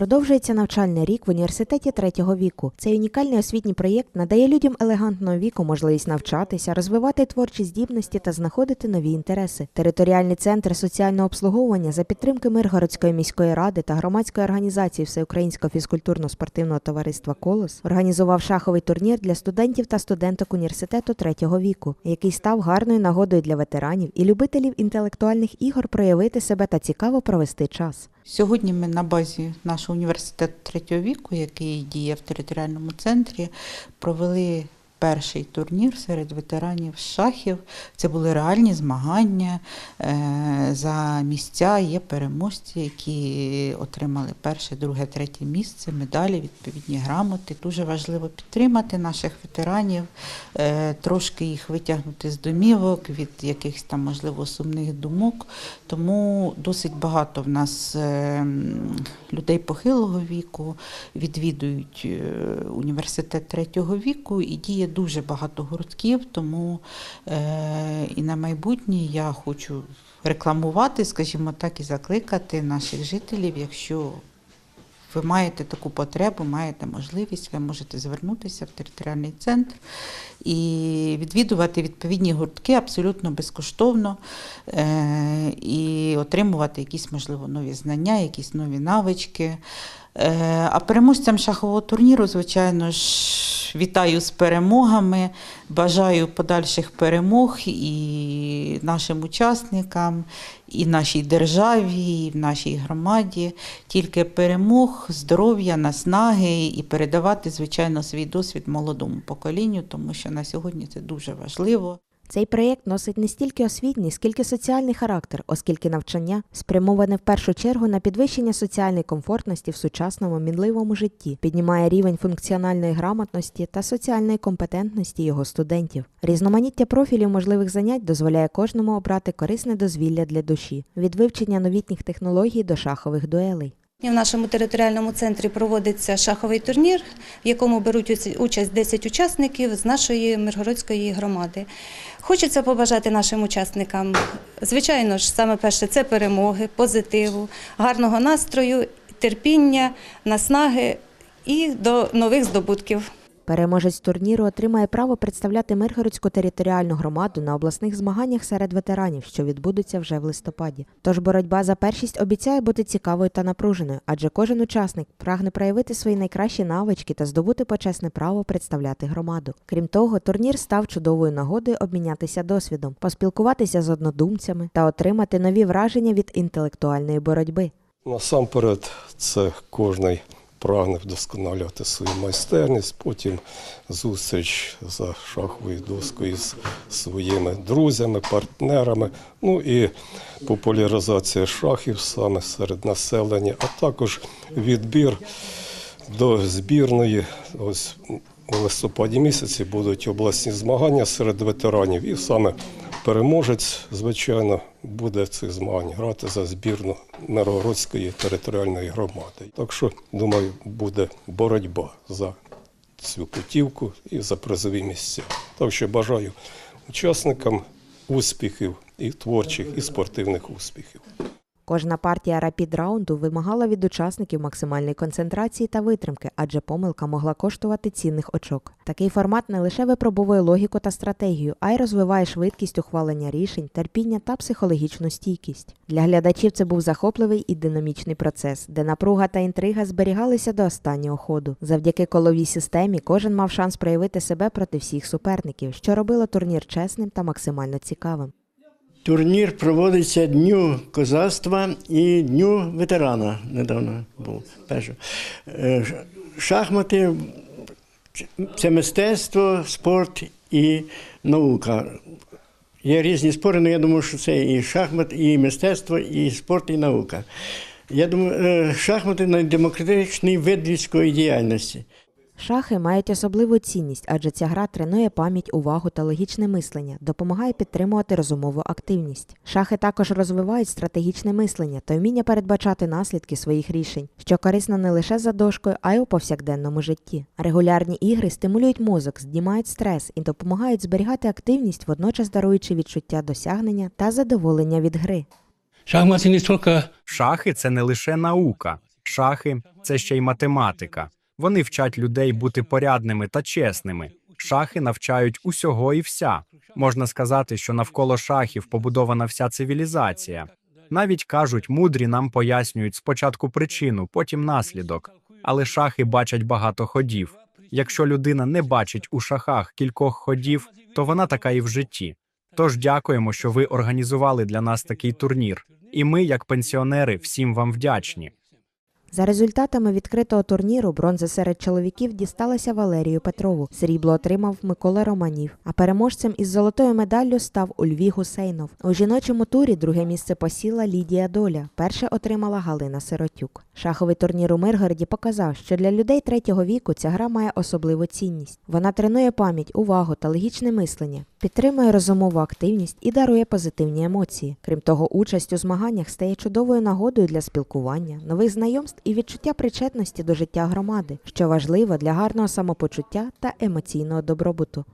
Продовжується навчальний рік в університеті третього віку. Цей унікальний освітній проєкт надає людям елегантного віку можливість навчатися, розвивати творчі здібності та знаходити нові інтереси. Територіальний центр соціального обслуговування за підтримки Миргородської міської ради та громадської організації Всеукраїнського фізкультурно-спортивного товариства Колос організував шаховий турнір для студентів та студенток університету третього віку, який став гарною нагодою для ветеранів і любителів інтелектуальних ігор проявити себе та цікаво провести час. Сьогодні ми на базі нашого університету третього віку, який діє в територіальному центрі, провели перший турнір серед ветеранів шахів. Це були реальні змагання е, за місця. Є переможці, які отримали перше, друге, третє місце, медалі, відповідні грамоти. Дуже важливо підтримати наших ветеранів, е, трошки їх витягнути з домівок від якихось там, можливо, сумних думок. Тому досить багато в нас е, людей похилого віку відвідують університет третього віку і діє дуже багато гуртків. Тому е, і на майбутнє я хочу рекламувати, скажімо так, і закликати наших жителів, якщо ви маєте таку потребу, маєте можливість, ви можете звернутися в територіальний центр і відвідувати відповідні гуртки абсолютно безкоштовно е, і отримувати якісь, можливо, нові знання, якісь нові навички. Е, А переможцям шахового турніру, звичайно ж, вітаю з перемогами, бажаю подальших перемог і нашим учасникам, і нашій державі, і в нашій громаді. Тільки перемог, здоров'я, наснаги і передавати, звичайно, свій досвід молодому поколінню, тому що на сьогодні це дуже важливо. Цей проєкт носить не стільки освітній, скільки соціальний характер, оскільки навчання спрямоване в першу чергу на підвищення соціальної комфортності в сучасному мінливому житті, піднімає рівень функціональної грамотності та соціальної компетентності його студентів. Різноманіття профілів можливих занять дозволяє кожному обрати корисне дозвілля для душі від вивчення новітніх технологій до шахових дуелей. В нашому територіальному центрі проводиться шаховий турнір, в якому беруть участь 10 учасників з нашої Миргородської громади. Хочеться побажати нашим учасникам, звичайно ж, саме перше це перемоги, позитиву, гарного настрою, терпіння, наснаги і до нових здобутків. Переможець турніру отримає право представляти Миргородську територіальну громаду на обласних змаганнях серед ветеранів, що відбудуться вже в листопаді. Тож боротьба за першість обіцяє бути цікавою та напруженою, адже кожен учасник прагне проявити свої найкращі навички та здобути почесне право представляти громаду. Крім того, турнір став чудовою нагодою обмінятися досвідом, поспілкуватися з однодумцями та отримати нові враження від інтелектуальної боротьби. Насамперед, це кожний прагне вдосконалювати свою майстерність, потім зустріч за шаховою доскою з своїми друзями, партнерами, ну і популяризація шахів саме серед населення, а також відбір до збірної. Ось у листопаді місяці будуть обласні змагання серед ветеранів, і саме переможець, звичайно, буде в цих змагань грати за збірну Миргородської територіальної громади. Так що, думаю, буде боротьба за цю путівку і за призові місця. Так що бажаю учасникам успіхів і творчих, і спортивних успіхів. Кожна партія рапід раунду вимагала від учасників максимальної концентрації та витримки, адже помилка могла коштувати цінних очок. Такий формат не лише випробовує логіку та стратегію, а й розвиває швидкість ухвалення рішень, терпіння та психологічну стійкість. Для глядачів це був захопливий і динамічний процес, де напруга та інтрига зберігалися до останнього ходу. Завдяки коловій системі кожен мав шанс проявити себе проти всіх суперників, що робило турнір чесним та максимально цікавим. Турнір проводиться Дню козацтва і Дню ветерана. Недавно був перше. Е, Шахмати це мистецтво, спорт і наука. Є різні спори, але я думаю, що це і шахмат, і мистецтво, і спорт, і наука. Я думаю, е, шахмати найдемократичний вид людської діяльності. Шахи мають особливу цінність, адже ця гра тренує пам'ять, увагу та логічне мислення, допомагає підтримувати розумову активність. Шахи також розвивають стратегічне мислення та вміння передбачати наслідки своїх рішень, що корисно не лише за дошкою, а й у повсякденному житті. Регулярні ігри стимулюють мозок, здіймають стрес і допомагають зберігати активність, водночас даруючи відчуття досягнення та задоволення від гри. Шахи це не лише наука, Шахи це ще й математика. Вони вчать людей бути порядними та чесними. Шахи навчають усього і вся. Можна сказати, що навколо шахів побудована вся цивілізація. Навіть кажуть, мудрі нам пояснюють спочатку причину, потім наслідок. Але шахи бачать багато ходів. Якщо людина не бачить у шахах кількох ходів, то вона така і в житті. Тож дякуємо, що ви організували для нас такий турнір. І ми, як пенсіонери, всім вам вдячні. За результатами відкритого турніру бронза серед чоловіків дісталася Валерію Петрову. Срібло отримав Микола Романів. А переможцем із золотою медаллю став Ульві Гусейнов. У жіночому турі друге місце посіла Лідія Доля. Перше отримала Галина Сиротюк. Шаховий турнір у Миргороді показав, що для людей третього віку ця гра має особливу цінність. Вона тренує пам'ять, увагу та логічне мислення, підтримує розумову активність і дарує позитивні емоції. Крім того, участь у змаганнях стає чудовою нагодою для спілкування, нових знайомств і відчуття причетності до життя громади, що важливо для гарного самопочуття та емоційного добробуту.